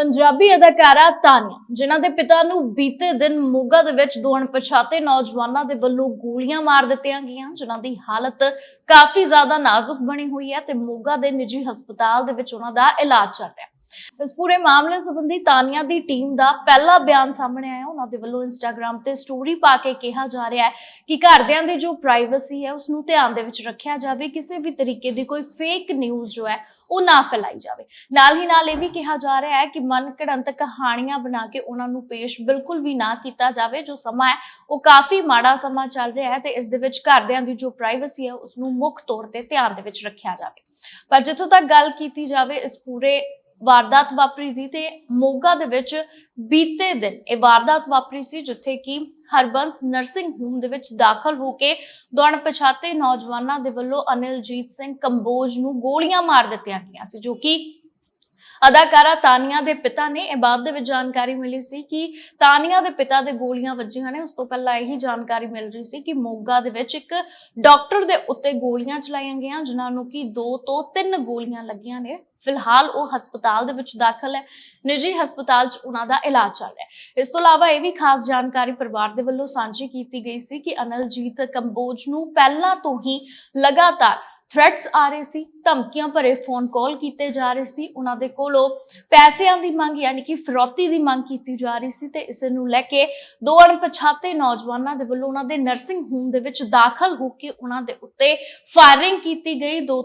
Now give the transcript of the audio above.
ਪੰਜਾਬੀ ਅਦਾਕਾਰਾ ਤਾਨੀਆ, ਜਿਨ੍ਹਾਂ ਦੇ ਪਿਤਾ ਨੂੰ ਬੀਤੇ ਦਿਨ ਮੋਗਾ ਦੇ ਵਿੱਚ ਦੋ ਅਣਪਛਾਤੇ ਨੌਜਵਾਨਾਂ ਦੇ ਵੱਲੋਂ ਗੋਲੀਆਂ ਮਾਰ ਦਿੱਤੀਆਂ ਗਈਆਂ, ਜਿਨ੍ਹਾਂ ਦੀ ਹਾਲਤ ਕਾਫੀ ਜ਼ਿਆਦਾ ਨਾਜ਼ੁਕ ਬਣੀ ਹੋਈ ਹੈ ਤੇ ਮੋਗਾ ਦੇ ਨਿੱਜੀ ਹਸਪਤਾਲ ਦੇ ਵਿੱਚ ਉਹਨਾਂ ਦਾ ਇਲਾਜ ਚੱਲ ਰਿਹਾ। ਇਸ ਪੂਰੇ ਮਾਮਲੇ ਸੰਬੰਧੀ ਤਾਨੀਆ ਦੀ ਟੀਮ ਦਾ ਪਹਿਲਾ ਬਿਆਨ ਸਾਹਮਣੇ ਆਇਆ। ਉਹਨਾਂ ਦੇ ਵੱਲੋਂ ਇੰਸਟਾਗ੍ਰam ਤੇ ਸਟੋਰੀ ਪਾ ਕੇ ਕਿਹਾ ਜਾ ਰਿਹਾ ਹੈ ਕਿ ਘਰਦਿਆਂ ਦੀ ਜੋ ਪ੍ਰਾਈਵੇਸੀ ਹੈ ਉਸ ਨੂੰ ਧਿਆਨ ਦੇ ਵਿੱਚ ਰੱਖਿਆ ਜਾਵੇ। ਕਿਸੇ ਵੀ ਤਰੀਕੇ ਦੀ ਕੋਈ ਫੇਕ ਨਿਊਜ਼ ਜੋ ਹੈ, ਉਹ ਨਾ ਫੈਲਾਈ ਜਾਵੇ। ਨਾਲ ਹੀ ਨਾਲ ਇਹ ਵੀ ਕਿਹਾ ਜਾ ਰਿਹਾ ਹੈ ਕਿ ਮਨ ਘੜੰਤ ਕਹਾਣੀਆਂ ਬਣਾ ਕੇ ਉਹਨਾਂ ਨੂੰ ਪੇਸ਼ ਬਿਲਕੁਲ ਵੀ ਨਾ ਕੀਤਾ ਜਾਵੇ। ਜੋ ਸਮਾਂ ਹੈ, ਉਹ ਕਾਫੀ ਮਾੜਾ ਸਮਾਂ ਚੱਲ ਰਿਹਾ ਹੈ ਤੇ ਇਸ ਦੇ ਵਿੱਚ ਘਰਦਿਆਂ ਦੀ ਜੋ ਪ੍ਰਾਈਵੇਸੀ ਹੈ ਉਸ ਨੂੰ ਮੁੱਖ ਤੌਰ ਤੇ ਧਿਆਨ ਦੇ ਵਿੱਚ ਰੱਖਿਆ ਜਾਵੇ। ਪਰ ਜਿੱਥੋਂ ਤੱਕ ਗੱਲ ਕੀਤੀ ਜਾਵੇ, ਇਸ ਪੂਰੇ ਵਾਰਦਾਤ ਵਾਪਰੀ ਦੀ ਤੇ ਮੋਗਾ ਦੇ ਵਿੱਚ ਬੀਤੇ ਦਿਨ ਇਹ ਵਾਰਦਾਤ ਵਾਪਰੀ ਸੀ, ਜਿੱਥੇ ਕਿ ਹਰਬੰਸ ਨਰਸਿੰਗ ਹੋਮ ਦੇ ਵਿੱਚ ਦਾਖਲ ਹੋ ਕੇ ਦੋ ਪਛਾਤੇ ਨੌਜਵਾਨਾਂ ਦੇ ਵੱਲੋਂ ਅਨਿਲਜੀਤ ਸਿੰਘ ਕੰਬੋਜ ਨੂੰ ਗੋਲੀਆਂ ਮਾਰ ਦਿੱਤੀਆਂ ਗਈਆਂ ਸੀ, ਜੋ ਕਿ ਅਦਾਕਾਰਾ ਤਾਨੀਆ ਦੇ ਪਿਤਾ ਨੇ ਇਹ ਬਾਤ ਦੇ ਵਿੱਚ ਜਾਣਕਾਰੀ ਮਿਲੀ ਸੀ ਕਿ ਤਾਨੀਆ ਦੇ ਪਿਤਾ ਦੇ ਗੋਲੀਆਂ ਵੱਜੀਆਂ ਨੇ। ਉਸ ਤੋਂ ਪਹਿਲਾਂ ਇਹੀ ਜਾਣਕਾਰੀ ਮਿਲ ਰਹੀ ਸੀ ਕਿ ਮੋਗਾ ਦੇ ਵਿੱਚ ਇੱਕ ਡਾਕਟਰ ਦੇ ਉੱਤੇ ਗੋਲੀਆਂ ਚਲਾਈਆਂ ਗਈਆਂ, ਜਿਨ੍ਹਾਂ ਨੂੰ ਕਿ ਦੋ ਤੋਂ ਤਿੰਨ ਗੋਲੀਆਂ ਲੱਗੀਆਂ ਨੇ। ਫਿਲਹਾਲ ਉਹ ਹਸਪਤਾਲ ਦੇ ਵਿੱਚ ਦਾਖਲ ਹੈ। ਨਿੱਜੀ ਹਸਪਤਾਲ 'ਚ ਉਹਨਾਂ ਦਾ ਇਲਾਜ ਚੱਲ ਰਿਹਾ ਹੈ। ਇਸ ਤੋਂ ਇਲਾਵਾ ਇਹ ਵੀ ਖਾਸ ਜਾਣਕਾਰੀ ਪਰਿਵਾਰ ਦੇ ਵੱਲੋਂ ਸਾਂਝੀ ਕੀਤੀ ਗਈ ਸੀ ਕਿ ਅਨਲਜੀਤ ਕੰਬੋਜ ਨੂੰ ਪਹਿਲਾਂ ਤੋਂ ਹੀ ਲਗਾਤਾਰ ਥ੍ਰੈਟਸ ਆ ਰਹੇ ਸੀ, ਧਮਕੀਆਂ ਭਰੇ ਫੋਨ ਕਾਲ ਕੀਤੇ ਜਾ ਰਹੇ ਸੀ, ਉਹਨਾਂ ਦੇ ਕੋਲੋਂ ਪੈਸਿਆਂ ਦੀ ਮੰਗ ਯਾਨੀ ਕਿ ਫਰੋਤੀ ਦੀ ਮੰਗ ਕੀਤੀ ਜਾ ਰਹੀ ਸੀ ਤੇ ਇਸ ਨੂੰ ਲੈ ਕੇ ਦੋ ਅਣਪਛਾਤੇ ਨੌਜਵਾਨਾਂ ਦੇ ਵੱਲੋਂ ਉਹਨਾਂ ਦੇ ਨਰਸਿੰਗ ਹੋਮ ਦੇ ਵਿੱਚ ਦਾਖਲ ਹੋ ਕੇ ਉਹਨਾਂ ਦੇ ਉੱਤੇ ਫਾਇਰਿੰਗ ਕੀਤੀ ਗਈ। ਦੋ